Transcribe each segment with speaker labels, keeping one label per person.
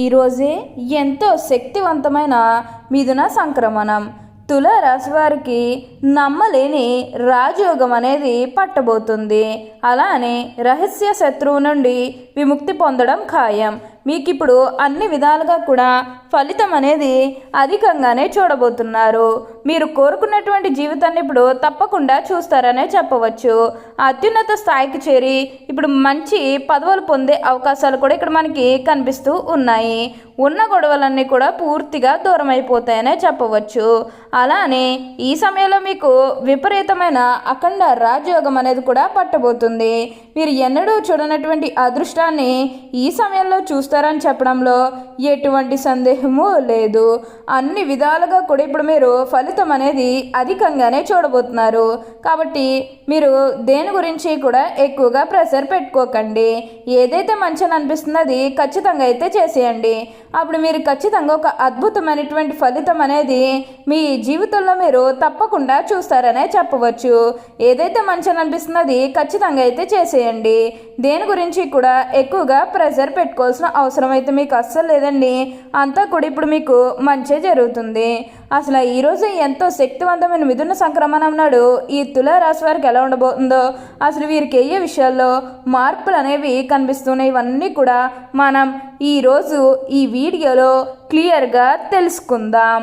Speaker 1: ఈరోజే ఎంతో శక్తివంతమైన మిథున సంక్రమణం. తుల వారికి నమ్మలేని రాజయోగం అనేది పట్టబోతుంది. అలానే రహస్య శత్రువు నుండి విముక్తి పొందడం ఖాయం. మీకు ఇప్పుడు అన్ని విధాలుగా కూడా ఫలితం అనేది అధికంగానే చూడబోతున్నారు. మీరు కోరుకున్నటువంటి జీవితాన్ని ఇప్పుడు తప్పకుండా చూస్తారనే చెప్పవచ్చు. అత్యున్నత స్థాయికి చేరి ఇప్పుడు మంచి పదవులు పొందే అవకాశాలు కూడా ఇక్కడ మనకి కనిపిస్తూ ఉన్నాయి. ఉన్న గొడవలన్నీ కూడా పూర్తిగా దూరం అయిపోతాయనే చెప్పవచ్చు. అలానే ఈ సమయంలో మీకు విపరీతమైన అఖండ రాజయోగం అనేది కూడా పట్టబోతుంది. మీరు ఎన్నడూ చూడనటువంటి అదృష్టాన్ని ఈ సమయంలో చూస్తారని చెప్పడంలో ఎటువంటి సందేహము లేదు. అన్ని విధాలుగా కూడా ఇప్పుడు మీరు ఫలితం అనేది అధికంగానే చూడబోతున్నారు. కాబట్టి మీరు దేని గురించి కూడా ఎక్కువగా ప్రెషర్ పెట్టుకోకండి. ఏదైతే మంచిని అనిపిస్తుందో అది ఖచ్చితంగా అయితే చేసేయండి. అప్పుడు మీరు ఖచ్చితంగా ఒక అద్భుతమైనటువంటి ఫలితం అనేది మీ జీవితంలో మీరు తప్పకుండా చూస్తారనే చెప్పవచ్చు. ఏదైతే మంచిని అనిపిస్తుందో అది ఖచ్చితంగా అయితే చేసేయండి. దేని గురించి కూడా ఎక్కువగా ప్రెషర్ పెట్టుకోవాల్సిన అవసరం అయితే మీకు అస్సలు లేదండి. అంతా కూడా ఇప్పుడు మీకు మంచి జరుగుతుంది. అసలు ఈరోజు ఎంతో శక్తివంతమైన మిథున సంక్రమణం నాడు ఈ తులారాశి వారికి ఎలా ఉండబోతుందో అసలు వీరికి ఏ విషయాల్లో మార్పులు అనేవి కనిపిస్తున్నాయి ఇవన్నీ కూడా మనం ఈరోజు ఈ వీడియోలో క్లియర్గా తెలుసుకుందాం.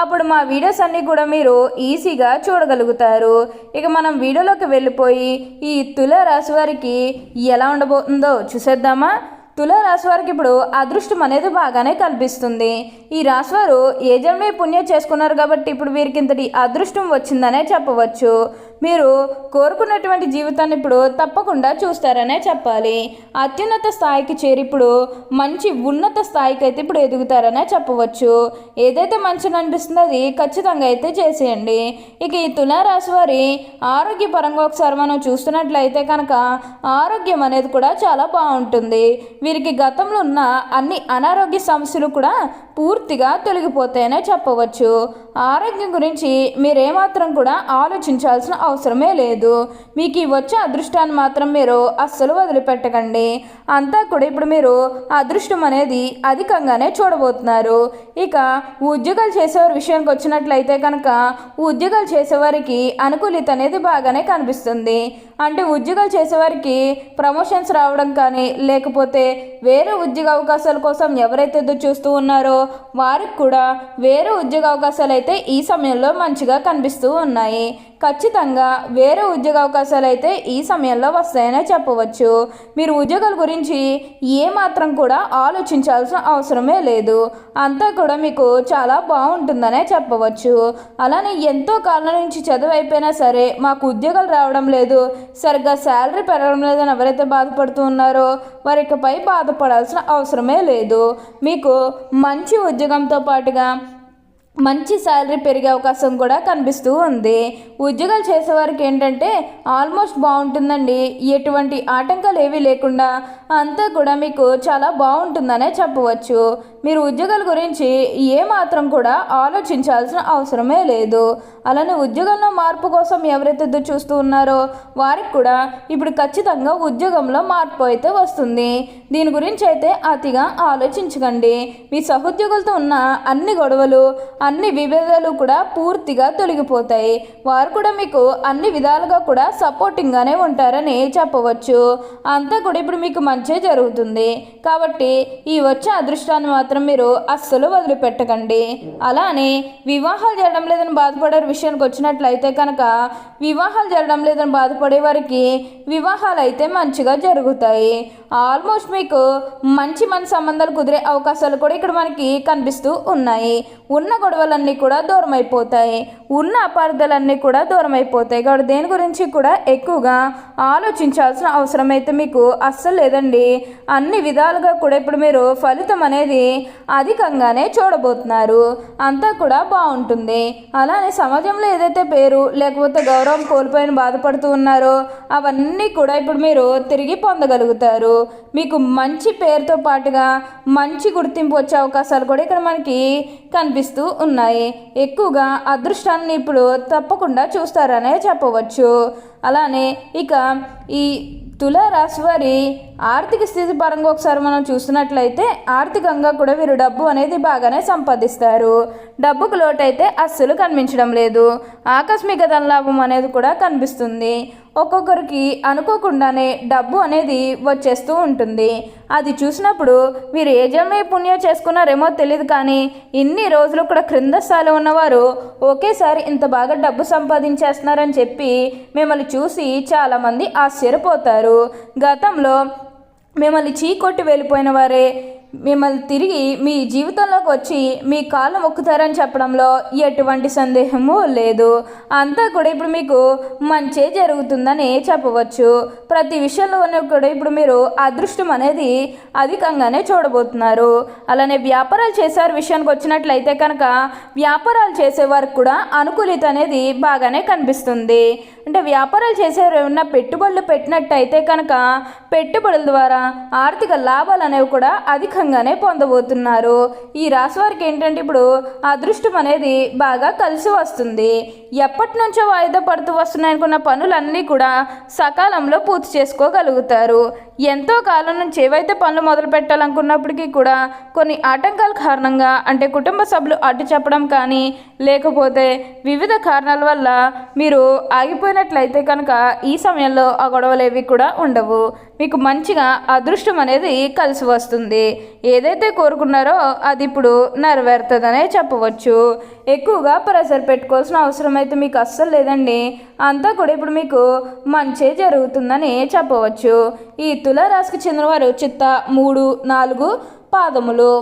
Speaker 1: అప్పుడు మా వీడియోస్ అన్నీ కూడా మీరు ఈజీగా చూడగలుగుతారు. ఇక మనం వీడియోలోకి వెళ్ళిపోయి ఈ తుల రాశి వారికి ఎలా ఉండబోతుందో చూసేద్దామా? తుల రాశి వారికి ఇప్పుడు అదృష్టం అనేది బాగానే కనిపిస్తుంది ఈ రాశి వారు ఏ జన్మే పుణ్యం చేసుకున్నారు కాబట్టి ఇప్పుడు వీరికి ఇంతటి అదృష్టం వచ్చిందనే చెప్పవచ్చు. మీరు కోరుకున్నటువంటి జీవితాన్ని ఇప్పుడు తప్పకుండా చూస్తారనే చెప్పాలి. అత్యున్నత స్థాయికి చేరి ఇప్పుడు మంచి ఉన్నత స్థాయికి అయితే ఇప్పుడు ఎదుగుతారనే చెప్పవచ్చు. ఏదైతే మంచిని అనిపిస్తుందో అది ఖచ్చితంగా అయితే చేసేయండి. ఇక ఈ తులారాశి వారి ఆరోగ్యపరంగా ఒకసారి మనం చూస్తున్నట్లయితే కనుక ఆరోగ్యం అనేది కూడా చాలా బాగుంటుంది. వీరికి గతంలో ఉన్న అన్ని అనారోగ్య సమస్యలు కూడా పూర్తిగా తొలగిపోతాయనే చెప్పవచ్చు. ఆరోగ్యం గురించి మీరేమాత్రం కూడా ఆలోచించాల్సిన అవసరమే లేదు. మీకు ఈ వచ్చే అదృష్టాన్ని మాత్రం మీరు అస్సలు వదిలిపెట్టకండి. అంతా కూడా ఇప్పుడు మీరు అదృష్టం అనేది అధికంగానే చూడబోతున్నారు. ఇక ఉద్యోగాలు చేసేవారి విషయానికి వచ్చినట్లయితే కనుక ఉద్యోగాలు చేసేవారికి అనుకూలిత అనేది బాగానే కనిపిస్తుంది. అంటే ఉద్యోగాలు చేసేవారికి ప్రమోషన్స్ రావడం కానీ లేకపోతే వేరే ఉద్యోగ అవకాశాల కోసం ఎవరైతే ఎదురు చూస్తూ ఉన్నారో వారికి కూడా వేరే ఉద్యోగ అవకాశాలు అయితే అయితే ఈ సమయంలో మంచిగా కనిపిస్తూ ఉన్నాయి. ఖచ్చితంగా వేరే ఉద్యోగ అవకాశాలు అయితే ఈ సమయంలో వస్తాయనే చెప్పవచ్చు. మీరు ఉద్యోగాల గురించి ఏమాత్రం కూడా ఆలోచించాల్సిన అవసరమే లేదు. అంతా కూడా మీకు చాలా బాగుంటుందనే చెప్పవచ్చు. అలానే ఎంతో కాలం నుంచి చదువు అయిపోయినా సరే మాకు ఉద్యోగాలు రావడం లేదు. సరిగ్గా శాలరీ పెరగడం లేదని ఎవరైతే బాధపడుతూ ఉన్నారో వారికపై బాధపడాల్సిన అవసరమే లేదు. మీకు మంచి ఉద్యోగంతో పాటుగా మంచి శాలరీ పెరిగే అవకాశం కూడా కనిపిస్తూ ఉంది. ఉద్యోగాలు చేసేవారికి ఏంటంటే ఆల్మోస్ట్ బాగుంటుందండి. ఎటువంటి ఆటంకాలు ఏవీ లేకుండా అంతా కూడా మీకు చాలా బాగుంటుందనే చెప్పవచ్చు. మీరు ఉద్యోగాల గురించి ఏ మాత్రం కూడా ఆలోచించాల్సిన అవసరమే లేదు. అలానే ఉద్యోగంలో మార్పు కోసం ఎవరైతే ఎదురు చూస్తూ ఉన్నారో వారికి కూడా ఇప్పుడు ఖచ్చితంగా ఉద్యోగంలో మార్పు అయితే వస్తుంది. దీని గురించి అయితే అతిగా ఆలోచించకండి. మీ సహోద్యోగులతో ఉన్న అన్ని గొడవలు అన్ని విభేదాలు కూడా పూర్తిగా తొలగిపోతాయి. వారు కూడా మీకు అన్ని విధాలుగా కూడా సపోర్టింగ్గానే ఉంటారని చెప్పవచ్చు. అంతా కూడా ఇప్పుడు మీకు మంచే జరుగుతుంది. కాబట్టి ఈ వచ్చే అదృష్టాన్ని మాత్రం మీరు అస్సలు వదిలిపెట్టకండి. అలానే వివాహాలు జరగడం లేదని బాధపడే విషయానికి వచ్చినట్లయితే కనుక వివాహాలు జరగడం లేదని బాధపడే వారికి వివాహాలు అయితే మంచిగా జరుగుతాయి. ఆల్మోస్ట్ మీకు మంచి మన సంబంధాలు కుదిరే అవకాశాలు కూడా ఇక్కడ మనకి కనిపిస్తూ ఉన్నాయి. ఉన్న గొడవలన్నీ కూడా దూరం అయిపోతాయి. ఉన్న అపార్థాలన్నీ కూడా దూరం అయిపోతాయి. కాబట్టి దేని గురించి కూడా ఎక్కువగా ఆలోచించాల్సిన అవసరం అయితే మీకు అస్సలు లేదండి. అన్ని విధాలుగా కూడా ఇప్పుడు మీరు ఫలితం అనేది అధికంగానే చూడబోతున్నారు. అంతా కూడా బాగుంటుంది. అలానే సమాజంలో ఏదైతే పేరు లేకపోతే గౌరవం కోల్పోయిన బాధపడుతూ ఉన్నారో అవన్నీ కూడా ఇప్పుడు మీరు తిరిగి పొందగలుగుతారు. మీకు మంచి పేరుతో పాటుగా మంచి గుర్తింపు వచ్చే అవకాశాలు కూడా ఇక్కడ మనకి కనిపిస్తూ ఉన్నాయి. ఎక్కువగా అదృష్టాన్ని ఇప్పుడు తప్పకుండా చూస్తారనే చెప్పవచ్చు. అలానే ఇక ఈ తులారాశి వారి ఆర్థిక స్థితి పరంగా ఒకసారి మనం చూసినట్లయితే ఆర్థికంగా కూడా వీరు డబ్బు అనేది బాగానే సంపాదిస్తారు. డబ్బుకు లోటైతే అస్సలు కనిపించడం లేదు. ఆకస్మిక ధనలాభం అనేది కూడా కనిపిస్తుంది. ఒక్కొక్కరికి అనుకోకుండానే డబ్బు అనేది వచ్చేస్తూ ఉంటుంది. అది చూసినప్పుడు వీరు ఏ జన్మ పుణ్యం చేసుకున్నారేమో తెలియదు కానీ ఇన్ని రోజులు కూడా క్రింద స్థాయిలో ఉన్నవారు ఒకేసారి ఇంత బాగా డబ్బు సంపాదించేస్తున్నారని చెప్పి మిమ్మల్ని చూసి చాలామంది ఆశ్చర్యపోతారు. గతంలో మిమ్మల్ని చీకొట్టి వెళ్ళిపోయిన వారే మిమ్మల్ని తిరిగి మీ జీవితంలోకి వచ్చి మీ కాళ్ళు మొక్కుతారని చెప్పడంలో ఎటువంటి సందేహము లేదు. అంతా కూడా ఇప్పుడు మీకు మంచే జరుగుతుందని చెప్పవచ్చు. ప్రతి విషయంలో కూడా ఇప్పుడు మీరు అదృష్టం అనేది అధికంగానే చూడబోతున్నారు. అలానే వ్యాపారాలు చేసేవారి విషయానికి వచ్చినట్లయితే కనుక వ్యాపారాలు చేసేవారికి కూడా అనుకూలిత అనేది బాగానే కనిపిస్తుంది. అంటే వ్యాపారాలు చేసేవారు ఏమన్నా పెట్టుబడులు పెట్టినట్టయితే కనుక పెట్టుబడుల ద్వారా ఆర్థిక లాభాలు అనేవి కూడా అధికంగానే పొందబోతున్నారు. ఈ రాశి వారికి ఏంటంటే ఇప్పుడు అదృష్టం అనేది బాగా కలిసి వస్తుంది. ఎప్పటి నుంచో వాయిదా పడుతూ వస్తున్నాయనుకున్న పనులన్నీ కూడా సకాలంలో పూర్తి చేసుకోగలుగుతారు. ఎంతో కాలం నుంచి ఏవైతే పనులు మొదలు పెట్టాలనుకున్నప్పటికీ కూడా కొన్ని ఆటంకాల కారణంగా అంటే కుటుంబ సభ్యులు అడ్డు చెప్పడం కానీ లేకపోతే వివిధ కారణాల వల్ల మీరు చూసుకున్నట్లయితే కనుక ఈ సమయంలో ఆ గొడవలు ఏవి కూడా ఉండవు. మీకు మంచిగా అదృష్టం అనేది కలిసి వస్తుంది. ఏదైతే కోరుకున్నారో అది ఇప్పుడు నెరవేరుతుందనే చెప్పవచ్చు. ఎక్కువగా ప్రెషర్ పెట్టుకోవాల్సిన అవసరం అయితే మీకు అస్సలు లేదండి. అంతా కూడా ఇప్పుడు మీకు మంచే జరుగుతుందని చెప్పవచ్చు. ఈ తులారాశికి చెందినవారు చిత్త మూడు నాలుగు పాదములు.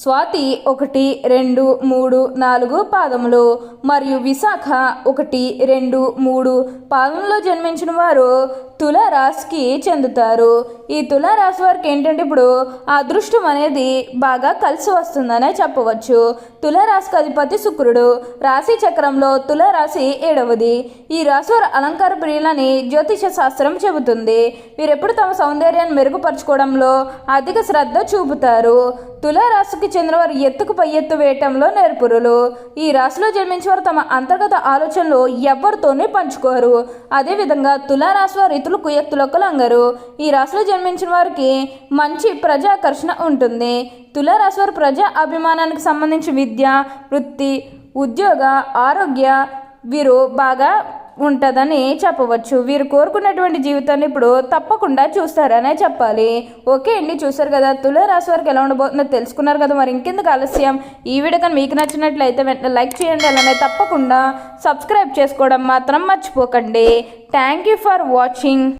Speaker 1: స్వాతి ఒకటి రెండు మూడు నాలుగు పాదములు. మరియు విశాఖ ఒకటి రెండు మూడు పాదంలో జన్మించిన వారు తులారాశికి చెందుతారు. ఈ తులారాశి వారికి ఏంటంటే ఇప్పుడు అదృష్టం అనేది బాగా కలిసి వస్తుందనే చెప్పవచ్చు. తులారాశికి అధిపతి శుక్రుడు. రాశి చక్రంలో తులారాశి ఏడవది. ఈ రాశి వారు అలంకార ప్రియులని జ్యోతిష శాస్త్రం చెబుతుంది. వీరెప్పుడు తమ సౌందర్యాన్ని మెరుగుపరచుకోవడంలో అధిక శ్రద్ధ చూపుతారు. తులారాశికి చెందిన వారు ఎత్తుకు పై ఎత్తు వేయటంలో నేర్పురులు. ఈ రాశిలో జన్మించిన వారు తమ అంతర్గత ఆలోచనలు ఎవరితోనే పంచుకోరు. అదేవిధంగా తులారాశి వారు ఇతరులు కుయక్తులకు లంగరు ఈ రాశిలో జన్మించిన వారికి మంచి ప్రజాకర్షణ ఉంటుంది. తులారాశి వారు ప్రజా అభిమానానికి సంబంధించి విద్య వృత్తి ఉద్యోగ ఆరోగ్య వీరు బాగా ఉంటుందని చెప్పవచ్చు. వీరు కోరుకున్నటువంటి జీవితాన్ని ఇప్పుడు తప్పకుండా చూస్తారనే చెప్పాలి. ఓకే అండి చూసారు కదా. తులరాశి వారికి ఎలా ఉండబోతుందో తెలుసుకున్నారు కదా. మరి ఇంకెందుకు ఆలస్యం? ఈ వీడియో కానీ మీకు నచ్చినట్లయితే వెంటనే లైక్ చేయండి. అలానే తప్పకుండా సబ్స్క్రైబ్ చేసుకోవడం మాత్రం మర్చిపోకండి. Thank you for watching